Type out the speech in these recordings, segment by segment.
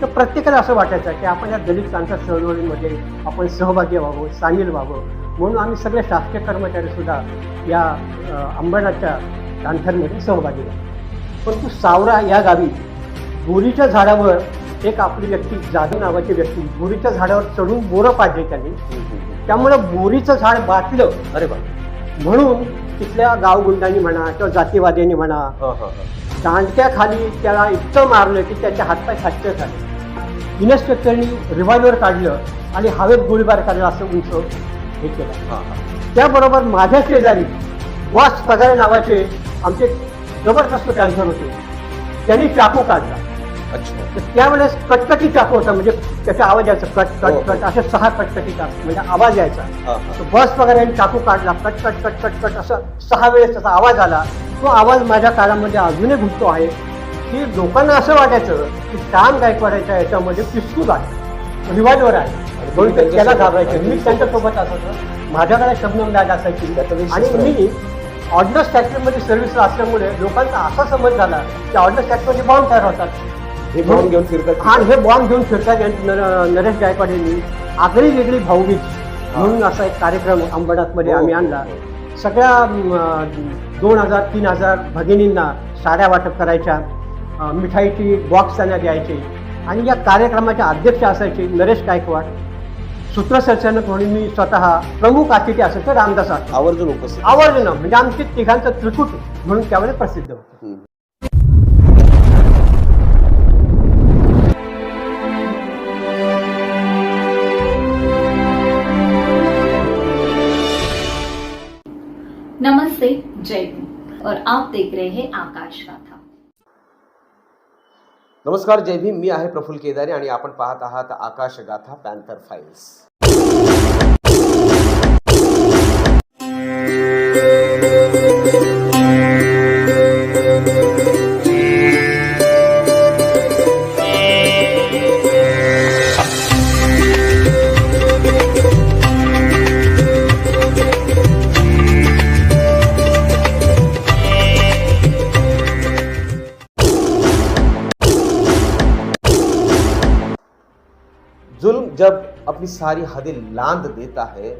तर प्रत्येकाला असं वाटायचं की आपण या दलित क्रांती चळवळीमध्ये आपण सहभागी व्हावं सामील व्हावं. म्हणून आम्ही सगळे शासकीय कर्मचारी सुद्धा या अंबरनाथच्या पॅन्थरमध्ये सहभागी झालो. परंतु सावरा या गावी बोरीच्या झाडावर एक आपली व्यक्ती जाधव नावाची व्यक्ती बोरीच्या झाडावर चढून बोरं पाडली त्यांनी. त्यामुळे बोरीचं झाड बाटलं अरे बा म्हणून तिथल्या गावगुंडांनी म्हणा किंवा जातीवाद्यांनी म्हणा हा, हा, हा. दांडक्याखाली त्याला इतकं मारलं की त्याचे हातपाय फ्रॅक्चर झाले इन्स्पेक्टरनी रिव्हॉल्वर काढलं आणि हवेत गोळीबार काढला असं उंच हे केलं. त्याबरोबर माझ्या शेजारी वास पगारे नावाचे आमचे जबरदस्त कॅन्सर होते त्यांनी चाकू काढला तर त्यावेळेस कटकटी चाकू होता म्हणजे त्याचा आवाज यायचा कट हो, कट हो. कट असे सहा कटकटी चाकू म्हणजे आवाज यायचा. हा, हा. बस यांनी चाकू काढला cut cut cut cut cut असं सहा वेळेस त्याचा आवाज आला. तो आवाज माझ्या कानामध्ये अजूनही घुसतो आहे. की लोकांना असं वाटायचं की श्याम गायकवाडाच्या याच्यामध्ये पिस्तूल आहे रिव्हॉल्वर आहे. म्हणून त्याला घाबरायचे. मी त्यांच्यासोबत असायचं माझ्याकडे शबनम बॅग असायची. आणि. मी ऑर्डनन्स फॅक्टरीमध्ये सर्व्हिसला असल्यामुळे लोकांचा असा समज झाला की ऑर्डनन्स फॅक्टरीमध्ये बॉम्ब तयार होतात. हे बॉम्ब घेऊन फिरतात. आणि हे बॉम्ब घेऊन फिरतात नर- नरेश गायकवाड यांनी आगळी वेगळी भाऊबीज. म्हणून असा एक कार्यक्रम अंबरनाथमध्ये हो, आम्ही हो, आणला. हो. सगळ्या दोन हजार तीन हजार भगिनींना साड्या वाटप करायच्या अं, मिठाईची बॉक्स त्यांना द्यायचे. आणि या कार्यक्रमाच्या अध्यक्ष असायचे नरेश गायकवाड. सूत्रसंचालक म्हणून मी स्वतः प्रमुख अतिथी असायचो रामदास आठवले. आवर्जून उपस्थित. आवडलं म्हणजे आमचे तिघांचं त्रिकूट म्हणून त्यावेळेस प्रसिद्ध होतं. हम्म. जय हिंद और आप देख रहे हैं आकाश गाथा। नमस्कार जय भीम। मी आहे प्रफुल केदारे आणि आपण पाहत आहात आकाश गाथा पॅन्थर फाईल्स जुल्म जब अपनी सारी हदें लांद देता है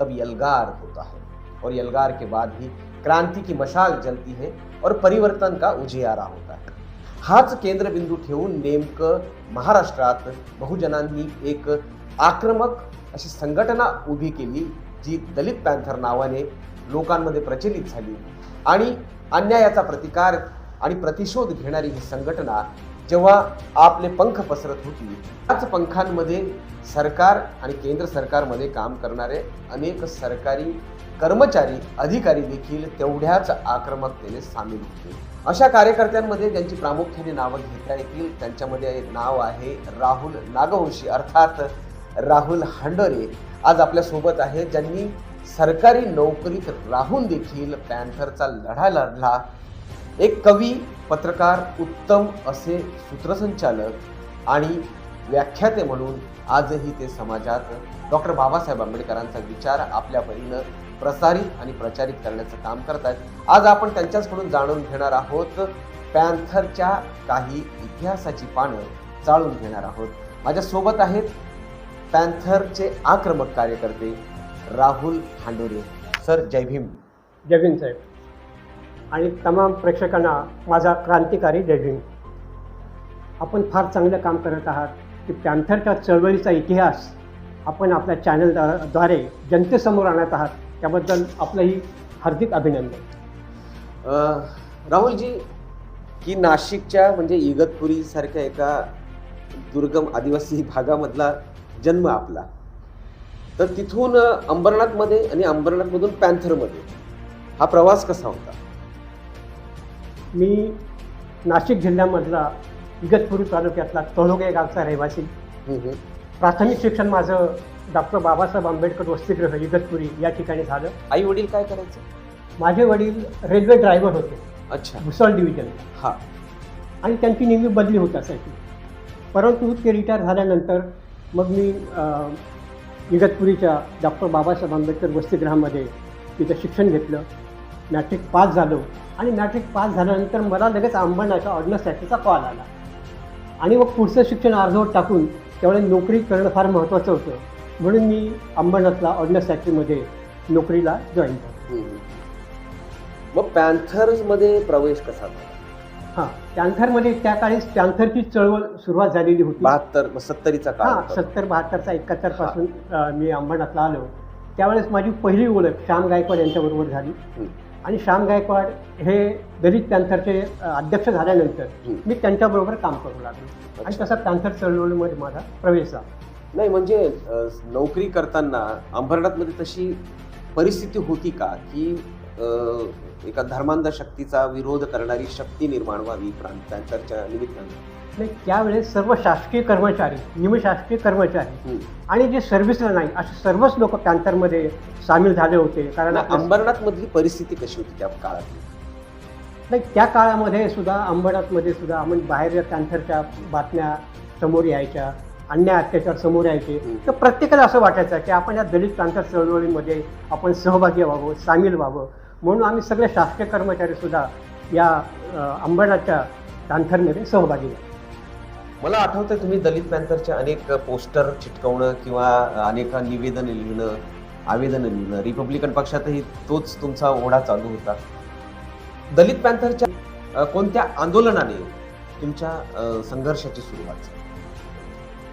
तब यलगार होता है। और यलगार के बाद ही क्रांती की मशाल जलती है और परिवर्तन का उजियारा होता है। हाच केंद्रबिंदू ठेवून नेमकं महाराष्ट्रात बहुजनांनी एक आक्रमक अशी संघटना उभी केली जी दलित पॅन्थर नावाने लोकांमध्ये प्रचलित झाली. आणि अन्यायाचा प्रतिकार आणि प्रतिशोध घेणारी ही संघटना जेव्हा आपले पंख पसरत होती त्याच पंखांमध्ये सरकार आणि केंद्र सरकारमध्ये काम करणारे अनेक सरकारी कर्मचारी अधिकारी देखील तेवढ्याच आक्रमकतेने सामील होते. अशा कार्यकर्त्यांमध्ये ज्यांची प्रामुख्याने नावं घेता येतील त्यांच्यामध्ये नाव आहे राहुल नागवंशी. अर्थात राहुल हांडोरे. आज आपल्यासोबत आहे ज्यांनी सरकारी नोकरीत राहून देखील पॅन्थरचा लढा लढला. एक कवी पत्रकार उत्तम असे सूत्रसंचालक आणि व्याख्याते म्हणून आजही ते समाजात डॉक्टर बाबासाहेब आंबेडकरांचा विचार आपल्या परीनं प्रसारित आणि प्रचारित करण्याचं काम करतात आज आपण त्यांच्याचकडून जाणून घेणार आहोत. पॅन्थरच्या काही इतिहासाची पानं चाळून घेणार आहोत. माझ्या सोबत आहेत पॅन्थरचे आक्रमक कार्यकर्ते राहुल हांडोरे सर जय भीम. जय भीम साहेब. आणि तमाम प्रेक्षकांना माझा क्रांतिकारी जय आपण फार चांगलं काम करत आहात की पॅन्थरच्या चळवळीचा इतिहास आपण आपल्या चॅनलद्वारे जनतेसमोर आणत आहात त्याबद्दल आपलंही हार्दिक अभिनंदन. राहुलजी की नाशिकच्या म्हणजे इगतपुरीसारख्या एका दुर्गम आदिवासी भागामधला जन्म आपला. तर तिथून अंबरनाथमध्ये आणि अंबरनाथमधून पॅन्थरमध्ये हा प्रवास कसा होता? मी नाशिक जिल्ह्यामधला इगतपुरी तालुक्यातला तळोगे गावचा रहिवासी. प्राथमिक शिक्षण माझं डॉक्टर बाबासाहेब आंबेडकर वसतिगृह इगतपुरी या ठिकाणी झालं. आई वडील काय करायचे? माझे वडील रेल्वे ड्रायव्हर होते. अच्छा. भुसावळ डिव्हिजन. हा. आणि त्यांची नेहमी बदली होत असायची. परंतु ते रिटायर झाल्यानंतर मग मी इगतपुरीच्या डॉक्टर बाबासाहेब आंबेडकर वसतिगृहामध्ये तिथं शिक्षण घेतलं. मॅट्रिक पास झालो. आणि मॅट्रिक पास झाल्यानंतर मला लगेच अंबरनाथच्या ऑर्डनन्स फॅक्टरीचा कॉल आला. आणि मग पुढचं शिक्षण अर्धवट टाकून त्यावेळेला नोकरी करणं फार महत्त्वाचं होतं. म्हणून मी अंबरनाथला ऑर्डनन्स फॅक्टरीमध्ये नोकरीला जॉईन झालो. मग पॅन्थर्समध्ये प्रवेश कसा झाला? हां पॅन्थरमध्ये त्या काळी पॅन्थरची चळवळ सुरुवात झालेली होती. बहात्तर सत्तरीचा काळ हां. सत्तर बहात्तरचा एकाहत्तरपासून मी अंबरनाथला आलो. त्यावेळेस माझी पहिली ओळख श्याम गायकवाड यांच्याबरोबर झाली. आणि श्याम गायकवाड हे दलित पॅन्थरचे अध्यक्ष झाल्यानंतर. मी त्यांच्याबरोबर काम करू लागलो. आणि तसा पॅन्थर चळवळीमध्ये माझा प्रवेश झाला. नाही म्हणजे नोकरी करताना अंबरनाथमध्ये तशी परिस्थिती होती का? की एका धर्मांध शक्तीचा विरोध करणारी शक्ती निर्माण व्हावी प्रांत पॅन्थरच्या निमित्ताने? त्यावेळेस सर्व शासकीय कर्मचारी निमशासकीय कर्मचारी. आणि जे सर्व्हिसला नाही असे सर्वच लोक पॅन्थरमध्ये सामील झाले होते. कारण आणि आपल्या- अंबरनाथ मधली परिस्थिती कशी होती त्या काळात? नाही त्या काळामध्ये सुद्धा अंबरनाथमध्ये सुद्धा आम्ही बाहेर या पॅन्थरच्या बातम्या समोर यायच्या अन्याय अत्याचार समोर यायचे. तर प्रत्येकाला असं वाटायचं की आपण या दलित पॅन्थर चळवळीमध्ये आपण सहभागी व्हावं सामील व्हावं. म्हणून आम्ही सगळे शासकीय कर्मचारी सुद्धा या अंबरनाथच्या पॅन्थरमध्ये सहभागी झाले. मला आठवतं तुम्ही दलित पॅन्थरचे अनेक पोस्टर चिटकवणं किंवा अनेक निवेदन लिहिणं आवेदन लिहिणं रिपब्लिकन पक्षातही तोच तुमचा ओढा चालू होता दलित पॅन्थरच्या कोणत्या आंदोलनाने तुमच्या संघर्षाची सुरुवात झाली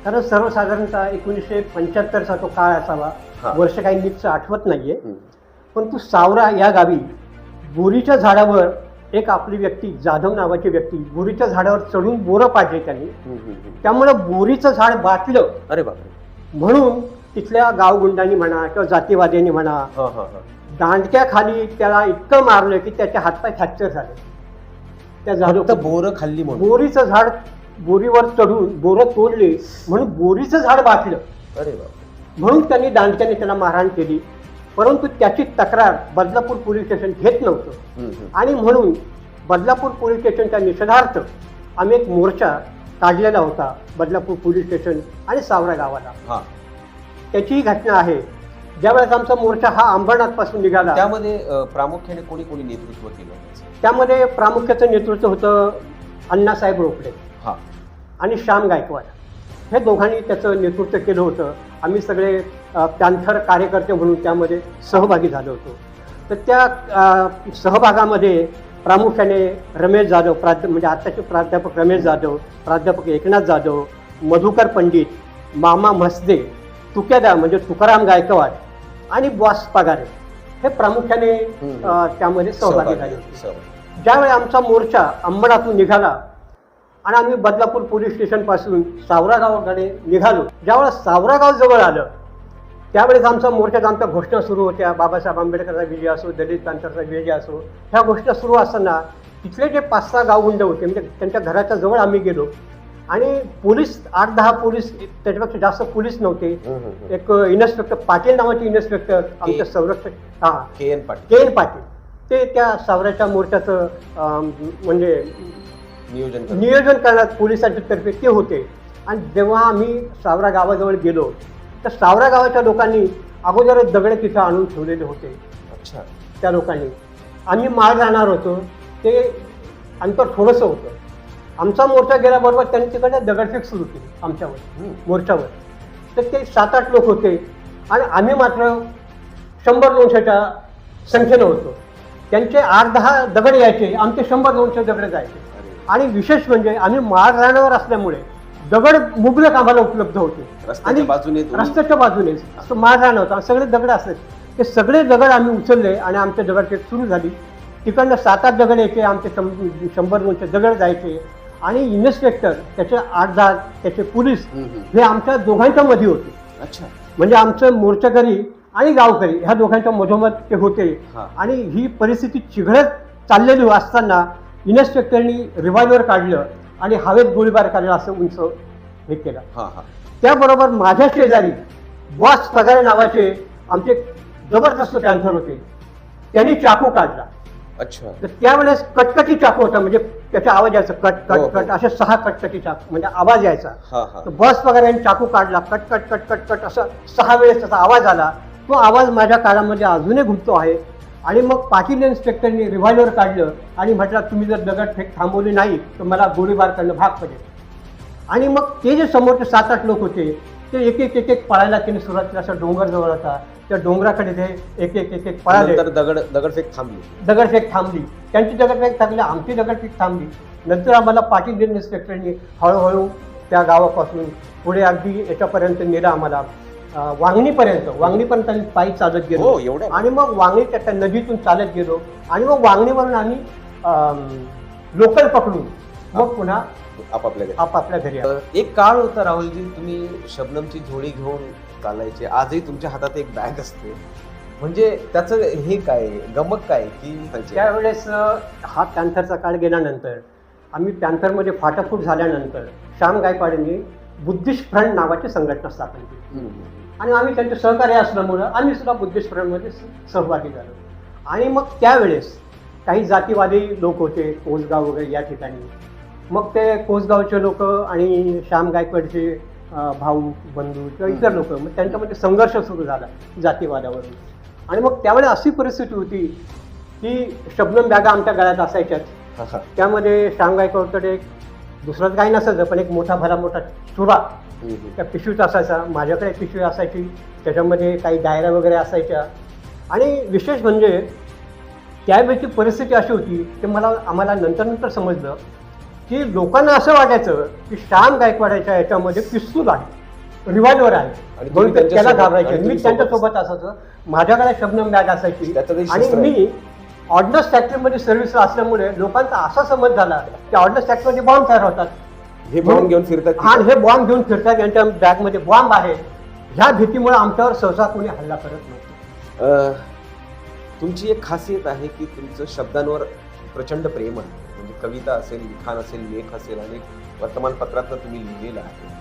कारण सर्वसाधारणतः एकोणीसशे पंच्याहत्तरचा तो काळ असावा. वर्ष काही नीटचं आठवत नाहीये. परंतु सावरा या गावी बोरीच्या झाडावर एक आपली व्यक्ती जाधव नावाची व्यक्ती बोरीच्या झाडावर चढून बोरं पाडले त्यांनी. त्यामुळे बोरीचं झाड बाटलं. अरे बापरे. म्हणून तिथल्या गावगुंडांनी म्हणा किंवा जातीवाद्यांनी म्हणा हा दांडक्याखाली त्याला इतकं मारलं की त्याचे हातपाय फ्रॅक्चर झाले. त्या झाड बोरं खाल्ली म्हणून. बोरीचं झाड बोरीवर चढून बोरं तोडले. म्हणून बोरीचं झाड बाटलं. अरे बापरे. म्हणून त्यांनी दांडक्याने त्याला मारहाण केली. परंतु त्याची तक्रार बदलापूर पोलीस स्टेशन घेत नव्हतं. आणि म्हणून बदलापूर पोलीस स्टेशनच्या निषेधार्थ आम्ही एक मोर्चा काढलेला होता बदलापूर पोलीस स्टेशन आणि सावरा गावाला. हा. त्याची ही घटना आहे. ज्यावेळेस आमचा मोर्चा हा अंबरनाथपासून निघाला. त्यामध्ये प्रामुख्याने कोणी कोणी नेतृत्व केलं? त्यामध्ये प्रामुख्याचं नेतृत्व होतं अण्णासाहेब रोकडे हा. आणि श्याम गायकवाड. हे दोघांनी त्याचं नेतृत्व केलं होतं. आम्ही सगळे पॅन्थर कार्यकर्ते म्हणून त्यामध्ये सहभागी झालो होतो. तर त्या सहभागामध्ये प्रामुख्याने रमेश जाधव प्राध्या म्हणजे आत्ताचे प्राध्यापक रमेश जाधव प्राध्यापक एकनाथ जाधव मधुकर पंडित मामा म्हसदे तुक्यादा म्हणजे तुकाराम गायकवाड आणि बॉस पगारे हे प्रामुख्याने त्यामध्ये सहभागी झाले होते. ज्यावेळी आमचा मोर्चा अंबडातून निघाला आणि आम्ही बदलापूर पोलीस स्टेशनपासून सावरा गावाकडे निघालो. ज्यावेळेस सावरा गाव जवळ आलं त्यावेळेस आमचा मोर्चात आमच्या घोषणा सुरू होत्या. बाबासाहेब आंबेडकरचा विजय असो दलित पॅन्थरचा विजय असो ह्या घोषणा सुरू असताना तिथले जे पाच सहा गावगुंड होते म्हणजे त्यांच्या घराच्या जवळ आम्ही गेलो. आणि पोलीस आठ दहा पोलीस त्याच्यापेक्षा जास्त पोलीस नव्हते. एक इन्स्पेक्टर पाटील नावाचे इन्स्पेक्टर आमच्या संरक्षक हां. K N Patil. K N Patil. ते त्या सावऱ्याच्या मोर्चाचं म्हणजे नियोजन. नियोजन करण्यात पोलिसांच्या तर्फे ते होते. आणि जेव्हा आम्ही सावरा गावाजवळ गेलो तर सावरा गावाच्या लोकांनी अगोदरच दगड तिथं आणून ठेवलेले होते. अच्छा. त्या लोकांनी. आम्ही माळ राहणार होतो. ते अंतर थोडंसं होतं. आमचा मोर्चा गेल्याबरोबर त्यांनी तिकडे दगडफेक सुरू केली आमच्यावर हम्म. मोर्चावर. तर ते सात आठ लोक होते. आणि आम्ही मात्र शंभर दोनशेच्या संख्येनं होतो. त्यांचे आठ दहा दगड यायचे. आमचे शंभर दोनशे दगड जायचे. आणि विशेष म्हणजे आम्ही माळ राहण्यावर असल्यामुळे दगड मुबलक आम्हाला उपलब्ध होते. रस्त्याच्या बाजूने रस्त्याच्या बाजूने राहणं होतं. आणि सगळे दगड असायचे ते सगळे दगड आम्ही उचलले आणि आमच्या दगडफेक सुरू झाली. तिकडनं सात आठ दगड यायचे आमचे शंभर दोनशे दगड जायचे. आणि इन्स्पेक्टर त्याचे आठ दहा त्याचे पोलीस. हे आमच्या दोघांच्या मध्ये होते. अच्छा. म्हणजे आमचं मोर्चकरी आणि गावकरी ह्या दोघांच्या मधोमध ते होते. आणि ही परिस्थिती चिघळत चाललेली असताना इन्स्पेक्टरनी रिव्हॉल्वर काढलं आणि हवेत गोळीबार करायला असं उंच हे केलं. हा हा. त्याबरोबर माझ्या शेजारी बॉस पगारे नावाचे आमचे जबरदस्त कॅन्सर होते. त्यांनी चाकू काढला. अच्छा. तर त्यावेळेस कटकटी चाकू होता म्हणजे त्याचा आवाज यायचा कट हो, कट हो. कट असे सहा कटकटी चाकू म्हणजे आवाज यायचा. हा हा. तर बस पगार यांनी चाकू काढला cut cut cut cut cut असं सहा वेळेस त्याचा आवाज आला. तो आवाज माझ्या कानामध्ये अजूनही घुमतो आहे. आणि मग पाटील इन्स्पेक्टरनी रिव्हॉल्वर काढलं आणि म्हटलं तुम्ही जर दगड फेक थांबवली नाही तर मला गोळीबार करणं भाग पडेल. आणि मग ते जे समोरचे सात आठ लोक होते ते एक एक एक एक पळायला त्यांनी सुरुवातीला असं डोंगर जवळ होता. त्या डोंगराकडे ते एक एक एक एक पळाले. नंतर दगड दगडफेक थांबली. दगडफेक थांबली. त्यांची दगडफेक थांबली आमची दगडफेक थांबली. नंतर आम्हाला पाटील इन्स्पेक्टरनी हळूहळू त्या गावापासून पुढे अगदी याच्यापर्यंत नेलं आम्हाला. वांगणीपर्यंत. वांगणीपर्यंत आम्ही पायी चालत गेलो. हो एवढ्या आणि मग वांगणीच्या त्या नदीतून चालत गेलो. आणि मग वांगणीवरून आम्ही लोकल पकडून मग पुन्हा आपापल्या घरी. आपापल्या घरी आलो. एक काळ होता राहुलजी तुम्ही शबनमची झोळी घेऊन चालायचे. आजही तुमच्या हातात एक बॅग असते. म्हणजे त्याचं हे काय गमक काय की त्यावेळेस अं, हा पॅन्थरचा काळ गेल्यानंतर आम्ही पॅन्थरमध्ये फाटाफूट झाल्यानंतर श्याम गायकवाडांनी बुद्धिस्ट फ्रंट नावाची संघटना स्थापन केली. हम्म. आणि आम्ही त्यांचे सहकार्य असल्यामुळं आम्ही सुद्धा बुद्धिस्ट सहभागी झालो आणि मग त्यावेळेस काही जातीवादी लोक होते कोसगाव वगैरे या ठिकाणी मग ते कोसगावचे लोक आणि श्याम गायकवाडचे भाऊ बंधू किंवा इतर लोक मग त्यांच्यामध्ये संघर्ष सुरू झाला जातीवादावरून आणि मग त्यावेळेस अशी परिस्थिती होती की शबनम बॅगा आमच्या गळ्यात असायच्याच. त्यामध्ये श्याम गायकवाडकडे एक दुसरंच काही नसायचं पण एक मोठा भला मोठा चुरा. त्या पिशवीत असायचा माझ्याकडे पिशवी असायची त्याच्यामध्ये काही डायऱ्या वगैरे असायच्या. आणि विशेष म्हणजे त्यावेळची परिस्थिती अशी होती की मला आम्हाला नंतर नंतर समजलं की लोकांना असं वाटायचं की श्याम गायकवाडाच्या याच्यामध्ये पिस्तूल आहे रिव्हॉल्वर आहे. म्हणून त्याला घाबरायचे. मी त्यांच्यासोबत असायचं. माझ्याकडे शबनम बॅग असायची. आणि मी ऑर्डनन्स फॅक्टरीमध्ये सर्व्हिस असल्यामुळे लोकांचा असा समज झाला की ऑर्डनन्स फॅक्टरीमध्ये बॉम्ब तयार होतात. हे बॉम्ब घेऊन फिरतात आणि हे बॉम्ब घेऊन फिरतात यांच्या बॅगमध्ये बॉम्ब आहे. ह्या भीतीमुळे आमच्यावर सहसा कोणी हल्ला करत नव्हतं. अ, तुमची एक खासियत आहे की तुमचं शब्दांवर प्रचंड प्रेम आहे. म्हणजे कविता असेल लिखाण असेल लेख असेल आणि वर्तमानपत्रातनं तुम्ही लिहिलेलं आहे.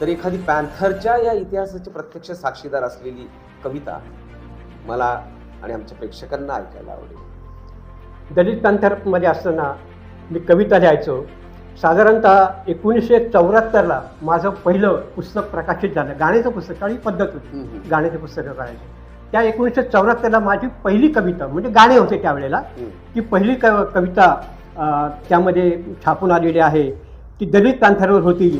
तर एखादी पॅन्थरच्या या इतिहासाचे प्रत्यक्ष साक्षीदार असलेली कविता मला आणि आमच्या प्रेक्षकांना ऐकायला आवडेल. दलित पॅन्थरमध्ये असताना मी कविता लिहायचो. साधारणतः एकोणीसशे चौऱ्याहत्तरला माझं पहिलं पुस्तक प्रकाशित झालं. गाण्याचं पुस्तक काही पद्धत होती. गाण्याचे पुस्तकं काढायचे त्या एकोणीसशे चौऱ्याहत्तरला माझी पहिली कविता म्हणजे गाणे होते त्यावेळेला. ती पहिली क कविता त्यामध्ये छापून आलेली आहे. ती दलित पॅन्थरवर होती.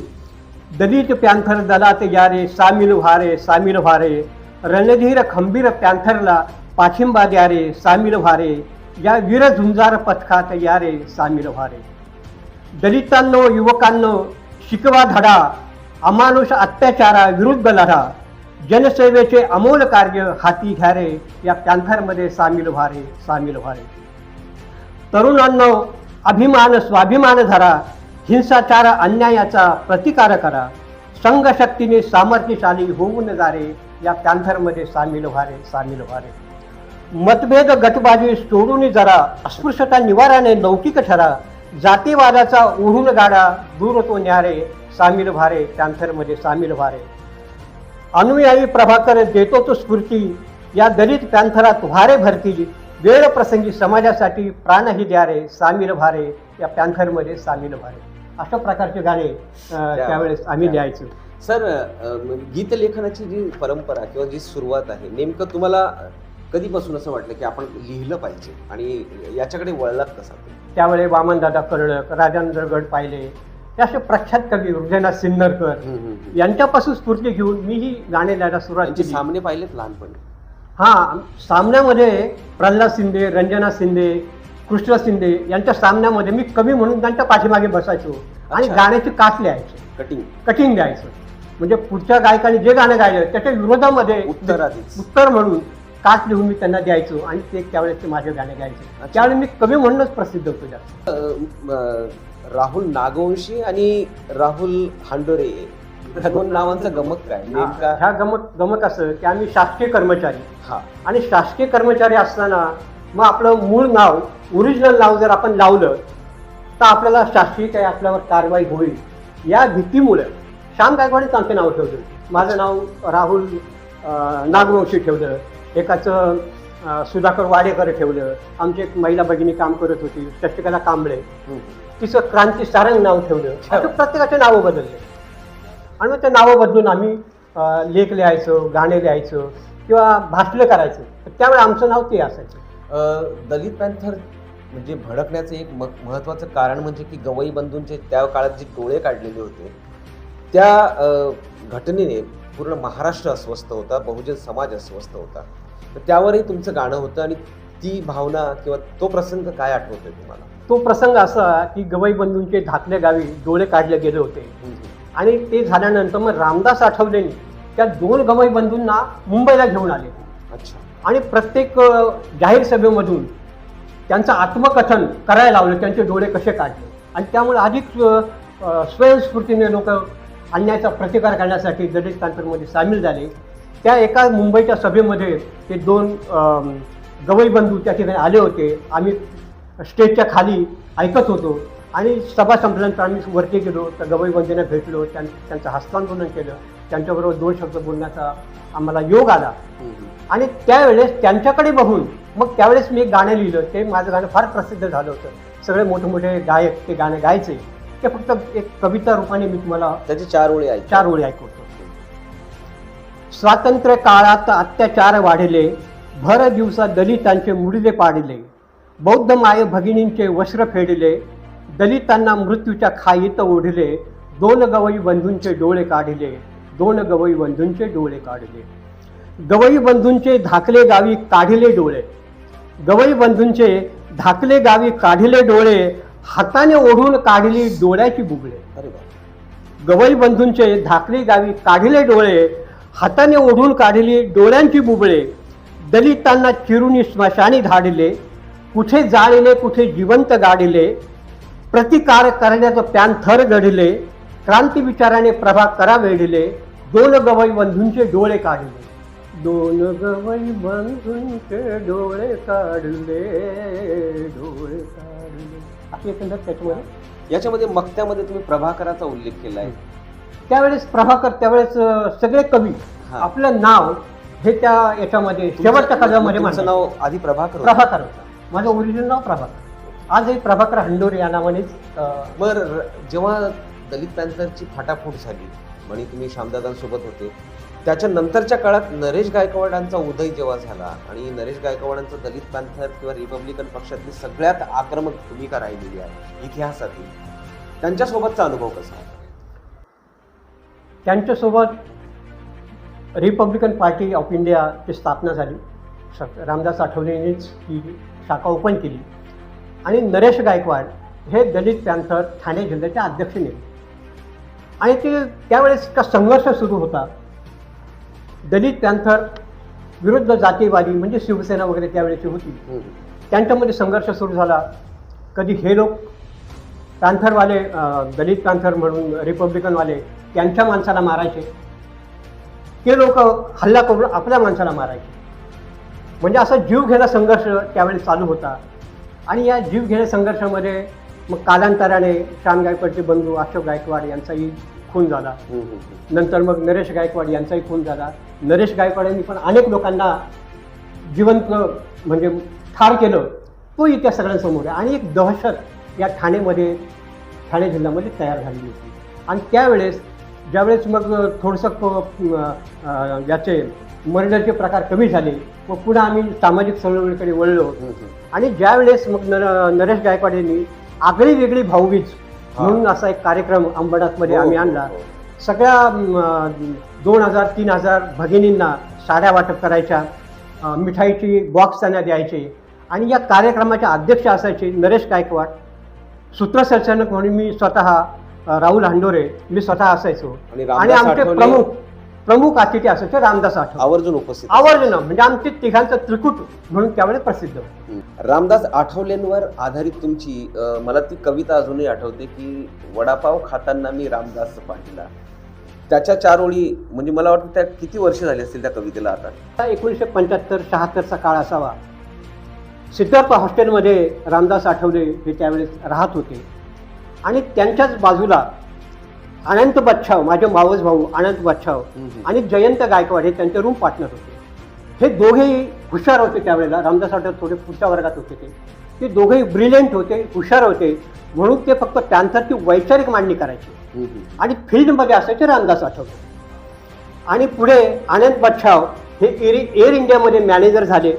दलित पॅन्थर दलात यारे सामील व्हारे सामील व्हारे रणधीर खंबीर पॅन्थरला पाठिंबा द्यारे सामील व्हारे या वीर झुंजार पथकात यारे सामील व्हारे दलितांनो युवकांनो शिकवा धडा अमानुष अत्याचारा विरुद्ध लढा जनसेवेचे अमोल कार्य हाती घ्या रे या पॅन्थरमध्ये सामील व्हारे सामील व्हारे. तरुणांनो अभिमान स्वाभिमान धरा हिंसाचार अन्यायाचा प्रतिकार करा संघशक्तीने सामर्थ्यशाली होऊन जारे या कॅन्थरमध्ये सामील व्हारे सामील व्हारे. मतभेद गटबाजी सोडून जरा अस्पृश्यता निवाराने लौकिक ठरा जातीवादाचा ओढून गाडा दूर तो न्यारे सामील व्हारे पॅन्थरमध्ये सामील व्हारे अनुयायी प्रभाकर देतो तो स्फूर्ती या दलित पॅन्थरात व्हारे भरती वेळ प्रसंगी समाजासाठी प्राणही द्यारे सामील व्हारे या पॅन्थरमध्ये सामील व्हारे अशा प्रकारचे गाणे त्यावेळेस आम्ही लिहायचो. सर अ, गीत लेखनाची जी परंपरा किंवा जी सुरुवात आहे नेमकं तुम्हाला कधीपासून असं वाटलं की आपण लिहिलं पाहिजे आणि याच्याकडे वळलात कसा? त्यावेळी वामनदादा कर्णक राजेंद्र गड पाहिले हे असे प्रख्यात कवी हृदयनाथ सिन्नरकर यांच्यापासून स्फूर्ती घेऊन मीही गाणे लिहायला सुरुवात केली. सामने पाहिलेत लहानपणी. हा सामन्यामध्ये प्रल्हाद शिंदे रंजना शिंदे कृष्ण शिंदे यांच्या सामन्यामध्ये मी कवी म्हणून त्यांच्या पाठीमागे बसायचो आणि. गाण्याची काट लिहायचो. कटिंग कठीण द्यायचं म्हणजे पुढच्या गायकाने जे गाणं गायलं त्याच्या विरोधामध्ये उत्तर. उत्तर म्हणून काट लिहून मी त्यांना द्यायचो आणि ते त्यावेळेस ते माझे गाणे गायचे. अच्छा. त्यावेळी मी कवी म्हणूनच प्रसिद्ध होतो जास्त राहुल नागवंशी आणि राहुल हांडोरे ह्या दोन नावांचा गमक काय? नेमका ह्या गमत गमत असं की आम्ही शासकीय कर्मचारी. हा. आणि शासकीय कर्मचारी असताना मग आपलं मूळ नाव ओरिजिनल नाव जर आपण लावलं तर आपल्याला शासकीय काही आपल्यावर कारवाई होईल. या भीतीमुळे श्याम गायकवाडीच आमचं नाव ठेवलं. माझं नाव राहुल नागवंशी ठेवलं. एकाचं सुधाकर वाडेकर ठेवलं. आमची एक महिला भगिनी काम करत होती शशिकला कांबळे. तिचं क्रांती सारंग नाव ठेवलं. असं प्रत्येकाचे नावं बदलले. आणि मग ते नावं बदलून आम्ही लेख लिहायचो गाणे लिहायचो किंवा भाषलं करायचं. तर त्यावेळी आमचं नाव ते असायचं. दलित पॅन्थर म्हणजे भडकण्याचं एक म- महत्वाचं कारण म्हणजे की गवई बंधूंचे त्या काळात जे टोळे काढलेले होते त्या घटनेने पूर्ण महाराष्ट्र अस्वस्थ होता बहुजन समाज अस्वस्थ होता. तर त्यावरही तुमचं गाणं होतं आणि ती भावना किंवा तो प्रसंग काय आठवतोय तुम्हाला? तो प्रसंग असा की गवई बंधूंचे धाकल्या गावी डोळे काढले गेले होते. आणि ते झाल्यानंतर मग रामदास आठवलेंनी त्या दोन गवई बंधूंना मुंबईला घेऊन आले. अच्छा. आणि प्रत्येक जाहीर सभेमधून त्यांचं आत्मकथन करायला लावलं त्यांचे डोळे कसे काढले. आणि त्यामुळे अधिक स्वयंस्फूर्तीने लोक अन्यायाचा प्रतिकार करण्यासाठी दलित कांतरमध्ये सामील झाले. त्या एका मुंबईच्या सभेमध्ये ते दोन गवई बंधू त्या ठिकाणी आले होते. आम्ही स्टेजच्या खाली ऐकत होतो आणि सभा संपल्यानंतर आम्ही वरती गेलो. तर गवई बंधूंना भेटलो. त्यां त्यांचं हस्तांदोलन केलं. त्यांच्याबरोबर दोन शब्द बोलण्याचा आम्हाला योग आला. आणि त्यावेळेस त्यांच्याकडे बघून मग त्यावेळेस मी एक गाणं लिहिलं. ते माझं गाणं फार प्रसिद्ध झालं होतं. सगळे मोठे मोठे गायक ते गाणं गायचे. ते फक्त एक कविता रूपाने मी तुम्हाला त्याचे चार ओळी ऐक चार ओळी ऐकवतो. स्वातंत्र्य काळात अत्याचार वाढले भर दिवसा दलितांचे मुडले पाडले बौद्ध माय भगिनींचे वस्त्र फेडले दलितांना मृत्यूच्या खाईत ओढले दोन गवई बंधूंचे डोळे काढले दोन गवई बंधूंचे डोळे काढले. गवई बंधूंचे धाकले गावी काढले डोळे गवई बंधूंचे धाकले गावी काढले डोळे हाताने ओढून काढली डोळ्याची वा गवई बंधूंचे धाकली गावी काढले डोळे हाताने ओढून काढली डोळ्यांची बुबळे. दलितांना चिरुनी स्मशानी धाडले कुठे जाळले कुठे जिवंत गाडले. प्रतिकार करण्याचं प्यान थर घडले क्रांती विचाराने प्रभा करा वेढले. दोन गवई बंधूंचे डोळे काढले. दोन गवई बंधूंचे डोळे काढले डोळे काढले. असे एकंदर त्याच्यामध्ये याच्यामध्ये मक्त्यामध्ये तुम्ही प्रभाकराचा उल्लेख केलाय त्यावेळेस प्रभाकर त्यावेळेस अं, सगळे कवी हा. आपलं नाव हे त्या याच्यामध्ये शेवटच्या तुमचं मांडलं. नाव आधी प्रभाकर होतं. प्रभाकर होता माझं ओरिजिनल नाव प्रभाकर आजही प्रभाकर हंडोरे या नावानेच अं, बर जेव्हा दलित पॅन्थरची फाटाफूट झाली आणि तुम्ही श्यामदादांसोबत होते त्याच्यानंतरच्या काळात नरेश गायकवाडांचा उदय जेव्हा झाला आणि नरेश गायकवाडांचा दलित पॅन्थर किंवा रिपब्लिकन पक्षातली सगळ्यात आक्रमक भूमिका राहिलेली आहे इतिहासातील. त्यांच्यासोबतचा अनुभव कसा त्यांच्यासोबत रिपब्लिकन पार्टी ऑफ इंडियाची स्थापना झाली. स- रामदास आठवलेंनीच ही शाखा ओपन केली. आणि नरेश गायकवाड हे दलित पॅन्थर ठाणे जिल्ह्याचे अध्यक्ष नेते आणि ते त्यावेळेस का संघर्ष सुरू होता. दलित पॅन्थर विरुद्ध जातीवादी म्हणजे शिवसेना वगैरे त्यावेळेची होती. त्यांच्यामध्ये संघर्ष सुरू झाला. कधी हे लोक पॅन्थरवाले दलित पॅन्थर म्हणून रिपब्लिकनवाले त्यांच्या माणसाला मारायचे. ते लोक हल्ला करून आपल्या माणसाला मारायचे. म्हणजे असा जीव घेणा संघर्ष त्यावेळी चालू होता. आणि या जीव घेण्या संघर्षामध्ये मग कालांतराने श्याम गायकवाडचे बंधू अशोक गायकवाड यांचाही खून झाला. नंतर मग नरेश गायकवाड यांचाही खून झाला नरेश गायकवाड यांनी पण अनेक लोकांना जिवंत म्हणजे ठार केलं तो इतिहास सगळ्यांसमोर आहे आणि एक दहशत या ठाणेमध्ये ठाणे जिल्ह्यामध्ये तयार झालेली होती आणि त्यावेळेस ज्यावेळेस मग थोडंसं याचे मर्डरचे प्रकार कमी झाले मग पुन्हा आम्ही सामाजिक चळवळीकडे वळलो. आणि ज्यावेळेस मग नर नरेश गायकवाड यांनी आगळी वेगळी भाऊबीज. म्हणून असा एक कार्यक्रम अंबरनाथमध्ये हो, आम्ही हो, आणला. हो. सगळ्या दोन हजार तीन हजार भगिनींना साड्या वाटप करायच्या मिठाईची बॉक्स त्यांना द्यायचे आणि या कार्यक्रमाचे अध्यक्ष असायचे नरेश गायकवाड. सूत्रसंचालक म्हणून मी स्वतः राहुल हंडोरे मी स्वतः असायचो. आणि आमचे प्रमुख प्रमुख अतिथी असायचे रामदास आठवले. आवर्जून उपस्थित. आवर्जून म्हणजे आमचे तिघांचं त्रिकूट म्हणून त्यावेळेस प्रसिद्ध होतं. रामदास आठवलेंवर आधारित तुमची अं, मला ती कविता अजूनही आठवते की वडापाव खाताना मी रामदास पाटीला त्याच्या चार ओळी म्हणजे मला वाटतं त्या किती वर्ष झाली असतील त्या कवितेला आता आता? एकोणीसशे पंच्याहत्तर शहात्तरचा काळ असावा. सिद्धार्थ हॉस्टेलमध्ये रामदास आठवले हे त्यावेळेस राहत होते. आणि त्यांच्याच बाजूला अनंत बच्छाव माझे मावस भाऊ अनंत बच्छाव आणि जयंत गायकवाड हे त्यांचे रूम पार्टनर होते. हे दोघेही हुशार होते त्यावेळेला रामदास आठवले थोडे पुढच्या वर्गात होते ते. ते दोघेही ब्रिलियंट होते हुशार होते. म्हणून ते फक्त पॅन्थरची वैचारिक मांडणी करायची. आणि फील्डमध्ये असायचे रामदास आठवले. आणि पुढे आनंद बच्छाव हे एअर एअर इंडियामध्ये मॅनेजर झाले.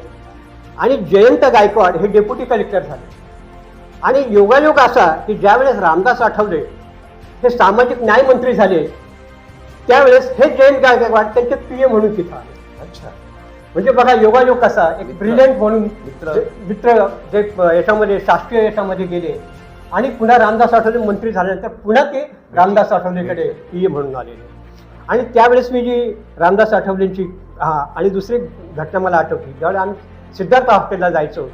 आणि जयंत गायकवाड हे डेप्युटी कलेक्टर झाले. आणि योगायोग असा की ज्यावेळेस रामदास आठवले हे सामाजिक न्याय मंत्री झाले. त्यावेळेस हे जयंत गायकवाड त्यांचे पीए म्हणून तिथं आले. अच्छा. म्हणजे बघा योगायोग कसा एक. ब्रिलियंट म्हणून मित्र. जे- मित्र जे प- याच्यामध्ये शासकीय याच्यामध्ये गेले. आणि पुन्हा रामदास आठवले मंत्री झाल्यानंतर पुन्हा ते रामदास आठवलेकडे पीए म्हणून आलेले आणि त्यावेळेस मी जी रामदास आठवलेंची हा आणि दुसरी घटना मला आठवली ज्यावेळेस आम्ही सिद्धार्थ हॉस्टेलला जायचो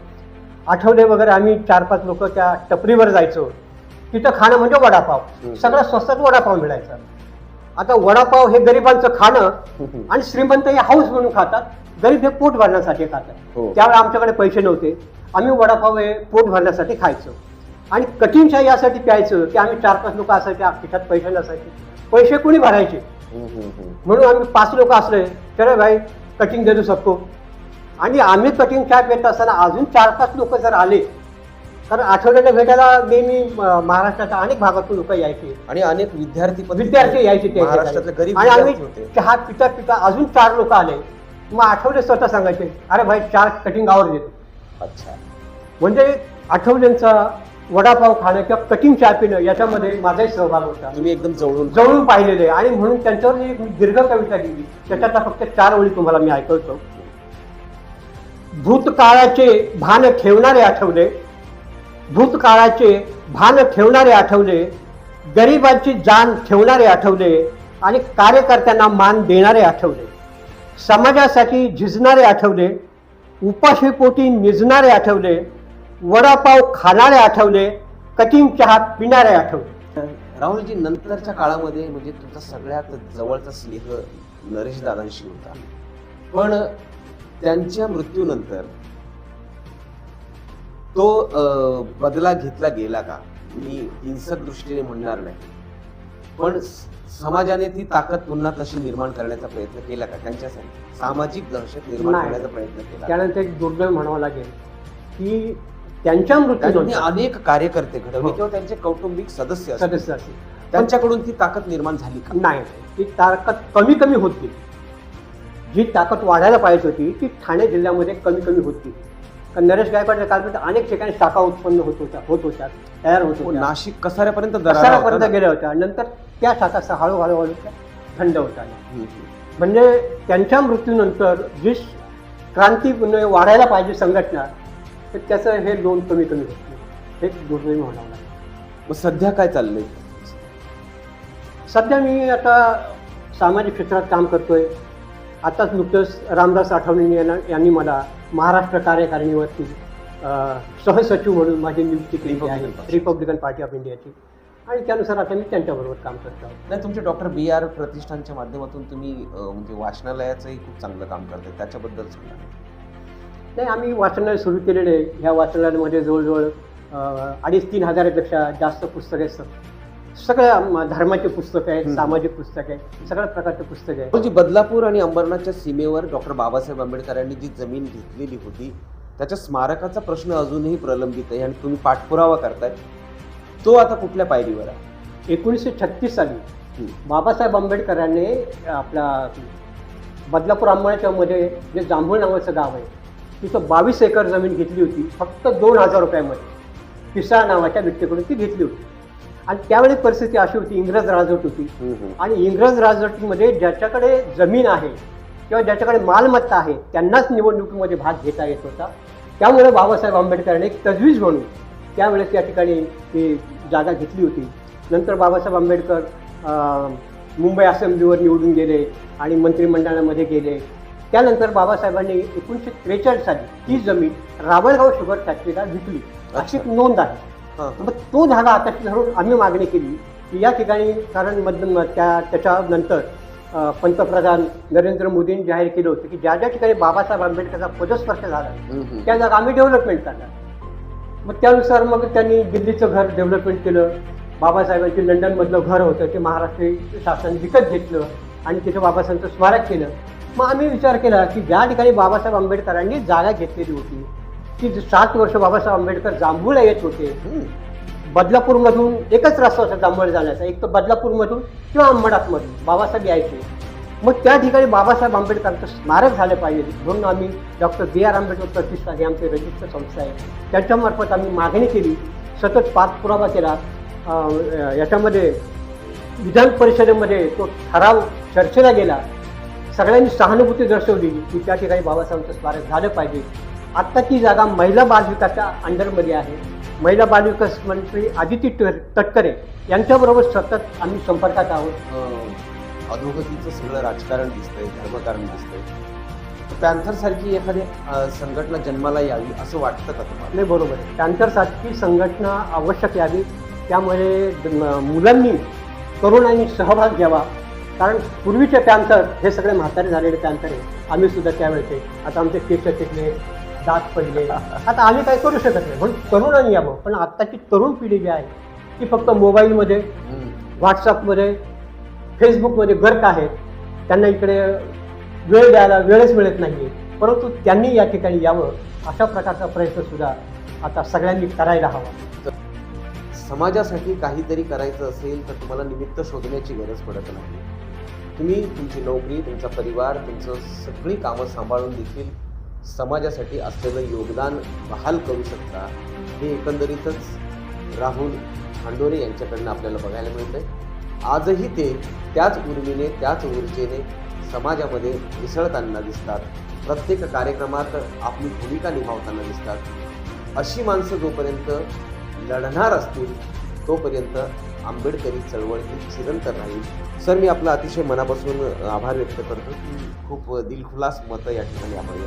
आठवले वगैरे आम्ही चार पाच लोक त्या टपरीवर जायचो. तिथं खाणं म्हणजे वडापाव. सगळ्यात स्वस्तात वडापाव मिळायचा. आता वडापाव हे गरिबांचं खाणं. आणि श्रीमंत हे हाऊस म्हणून खातात. गरीब हे पोट भरण्यासाठी हो. खातात त्यावेळेस आमच्याकडे पैसे नव्हते. आम्ही वडापाव हे पोट भरण्यासाठी खायचो. आणि कठीण चहा यासाठी प्यायचो की आम्ही चार पाच लोक असायचे खिशात पैसे नसायचे. पैसे कोणी भरायचे. म्हणून आम्ही पाच लोक असले चले भाई कटिंग देऊ शकतो आणि आम्ही कटिंग चहा पेट असताना अजून चार पाच लोक जर आले कारण आठवड्याला भेटायला नेहमी अं, महाराष्ट्राच्या अनेक भागातून लोक यायचे. आणि अनेक विद्यार्थी पण विद्यार्थी यायचे महाराष्ट्रातले ठिकाणी. गरीब आणि आम्ही विद्यार्थी होते. चहा पिता पिता अजून चार लोक आले. मग आठवले स्वतः सांगायचे अरे भाई चार कटिंग आवर देतो. अच्छा. म्हणजे आठवल्यांचा वडापाव खाणं किंवा कटिंग चहा पिणं याच्यामध्ये माझाही सहभाग होता. तुम्ही एकदम जवळून जवळून पाहिलेले. आणि म्हणून त्यांच्यावर एक दीर्घ कविता लिहिली. त्याच्यातला फक्त चार ओळी तुम्हाला मी ऐकवतो. भूतकाळाचे भान ठेवणारे आठवले भूतकाळाचे भान ठेवणारे आठवले गरिबांची जाण ठेवणारे आठवले आणि कार्यकर्त्यांना मान देणारे आठवले. समाजासाठी झिजणारे आठवले उपाशीपोटी निजणारे आठवले वडापाव खाणारे आठवले कठीण चहा पिणारे आठवले. राहुलजी नंतरच्या काळामध्ये म्हणजे तुमचा सगळ्यात जवळचा स्नेह नरेश दादांशी होता. पण त्यांच्या मृत्यूनंतर तो बदला घेतला गेला का मी हिंसक दृष्टीने म्हणणार नाही पण समाजाने ती ताकद पुन्हा तशी निर्माण करण्याचा प्रयत्न केला का त्यांच्यासाठी सामाजिक दहशत निर्माण. करण्याचा प्रयत्न केला? त्यानंतर एक दुर्दैव म्हणावं लागेल की त्यांच्या त्यांनी मृत्यूनंतर अनेक कार्यकर्ते घडवले हो. किंवा त्यांचे कौटुंबिक सदस्य असतील. सदस्य असेल त्यांच्याकडून ती ताकद निर्माण झाली का नाही ती ताकद कमी कमी होत जी ताकद वाढायला पाहिजे होती ती ठाणे जिल्ह्यामध्ये कमी कमी होत नरेश गायकवाडच्या कालपर्यंत अनेक ठिकाणी शाखा उत्पन्न होत होत्या होत होत्या तयार होत होत्या नाशिक कसाऱ्यापर्यंत ना? गेल्या होत्या नंतर त्या शाखा हळूहळू हळू थंड होत आल्या. म्हणजे त्यांच्या मृत्यूनंतर जी क्रांती वाढायला पाहिजे संघटना तर त्याचं हे लोन कमी कमी होत. हे दुर्दैव म्हणावं लागेल मग सध्या काय चाललंय सध्या मी आता सामाजिक क्षेत्रात काम करतोय आताच नुकतंच रामदास आठवणे यांनी मला महाराष्ट्र कार्यकारिणीवरती सहसचिव म्हणून माझी नियुक्ती केली आहे रिपब्लिकन पार्टी ऑफ इंडियाची आणि त्यानुसार आता मी त्यांच्याबरोबर काम करतो नाही तुमचे डॉक्टर बी आर प्रतिष्ठानच्या माध्यमातून तुम्ही म्हणजे वाचनालयाचंही खूप चांगलं काम करताय त्याच्याबद्दल सांगा. नाही आम्ही वाचनालय सुरू केलेले आहे. ह्या वाचनालयामध्ये जवळजवळ अडीच तीन हजारापेक्षा जास्त पुस्तके सगळ्या धर्माचे पुस्तकं आहेत. सामाजिक पुस्तक आहे सगळ्या प्रकारचे पुस्तकं आहेत. जी बदलापूर आणि अंबरनाथच्या सीमेवर डॉक्टर बाबासाहेब आंबेडकरांनी जी जमीन घेतलेली होती त्याच्या स्मारकाचा प्रश्न अजूनही प्रलंबित आहे आणि तुम्ही पाठपुरावा करताय. तो आता कुठल्या पायरीवर आहे? एकोणीसशे छत्तीस साली. बाबासाहेब आंबेडकरांनी आपला बदलापूर अंबळच्या मध्ये जे जांभूळ नावाचं गाव आहे तिथं बावीस एकर जमीन घेतली होती फक्त दोन हजार रुपयामध्ये. पिसा नावाच्या व्यक्तीकडून ती घेतली होती. आणि त्यावेळी परिस्थिती अशी होती इंग्रज राजवट होती. आणि इंग्रज राजवटीमध्ये ज्याच्याकडे जमीन आहे किंवा ज्याच्याकडे मालमत्ता आहे त्यांनाच निवडणुकीमध्ये भाग घेता येत होता. त्यामुळे बाबासाहेब आंबेडकरांनी एक तजवीज म्हणून त्यावेळेस या ठिकाणी ती जागा घेतली होती. नंतर बाबासाहेब आंबेडकर मुंबई असेंब्लीवर निवडून गेले आणि मंत्रिमंडळामध्ये गेले. त्यानंतर बाबासाहेबांनी एकोणीसशे त्रेचाळीस साली ती जमीन रावळगाव शुगर फॅक्टरीला विकली. अशी नोंद आहे. मग तो जागा आता धरून आम्ही मागणी केली की या ठिकाणी कारण मध त्या त्याच्यानंतर पंतप्रधान नरेंद्र मोदींनी जाहीर केलं होतं की ज्या ज्या ठिकाणी बाबासाहेब आंबेडकरचा पदस्पर्श झाला. त्या जागा आम्ही डेव्हलपमेंट करणार. मग त्यानुसार मग त्यांनी दिल्लीचं घर डेव्हलपमेंट केलं. बाबासाहेबांचे लंडनमधलं घर होतं ते महाराष्ट्र शासन विकत घेतलं आणि तिथं बाबासाहेबांचं स्मारक केलं. मग आम्ही विचार केला की ज्या ठिकाणी बाबासाहेब आंबेडकरांनी जागा घेतलेली होती की सात वर्ष बाबासाहेब आंबेडकर जांभूळला येत होते बदलापूरमधून एकच रस्ता होता जांभूळ जाण्याचा एक तर बदलापूरमधून किंवा अंबडातमधून बाबासाहेब यायचे. मग त्या ठिकाणी बाबासाहेब आंबेडकरांचं स्मारक झालं पाहिजे म्हणून आम्ही डॉक्टर बी आर आंबेडकर प्रतिष्ठान हे आमचे रजिस्टर संस्था आहे. त्याच्यामार्फत आम्ही मागणी केली सतत पाठपुरावा केला. याच्यामध्ये विधान परिषदेमध्ये तो ठराव चर्चेला गेला. सगळ्यांनी सहानुभूती दर्शवली की त्या ठिकाणी बाबासाहेबांचं स्मारक झालं पाहिजे. आत्ता ती जागा महिला बालविकासच्या अंडरमध्ये आहे. महिला बालविकास मंत्री आदिती तटकरे यांच्याबरोबर सतत आम्ही संपर्कात आहोत. अधोगतीचं सगळं राजकारण दिसतंय धर्मकारण दिसतंय. पॅन्थर सारखी एखादी संघटना जन्माला यावी असं वाटतं का तुम्हाला? नाही बरोबर. पॅन्थरसारखी संघटना आवश्यक यावी. त्यामध्ये म- मुलांनी तरुणांनी सहभाग घ्यावा. कारण पूर्वीचे पॅन्थर हे सगळे म्हातारे झालेले पॅन्थर आहे आम्ही सुद्धा त्यावेळेचे. आता आमचे केस टिकले दात पडले. आता आम्ही काय करू शकत नाही. म्हणून तरुणांनी यावं पण आत्ताची तरुण पिढी जी आहे ती फक्त मोबाईलमध्ये व्हॉट्सअपमध्ये फेसबुकमध्ये गर्क आहेत. त्यांना इकडे वेळ द्यायला वेळच मिळत नाही परंतु त्यांनी या ठिकाणी यावं अशा प्रकारचा प्रयत्न सुद्धा आता सगळ्यांनी करायला हवा. समाजासाठी काहीतरी करायचं असेल तर तुम्हाला निमित्त शोधण्याची गरज पडत नाही. तुम्ही तुमची नोकरी तुमचा परिवार तुमचं सगळी कामं सांभाळून देखील समाजासाठी असलेलं योगदान बहाल करू शकता हे एकंदरीतच राहुल खांडोरे यांच्याकडनं आपल्याला बघायला मिळतंय. आजही ते त्याच उर्मीने त्याच ऊर्जेने समाजामध्ये मिसळताना दिसतात. प्रत्येक कार्यक्रमात आपली भूमिका निभावताना दिसतात. अशी माणसं जोपर्यंत लढणार असतील तोपर्यंत आंबेडकरी चळवळ ही चिरंतर राहील. सर मी आपला अतिशय मनापासून आभार व्यक्त करतो. की खूप दिलखुलास मतं या ठिकाणी आम्हाला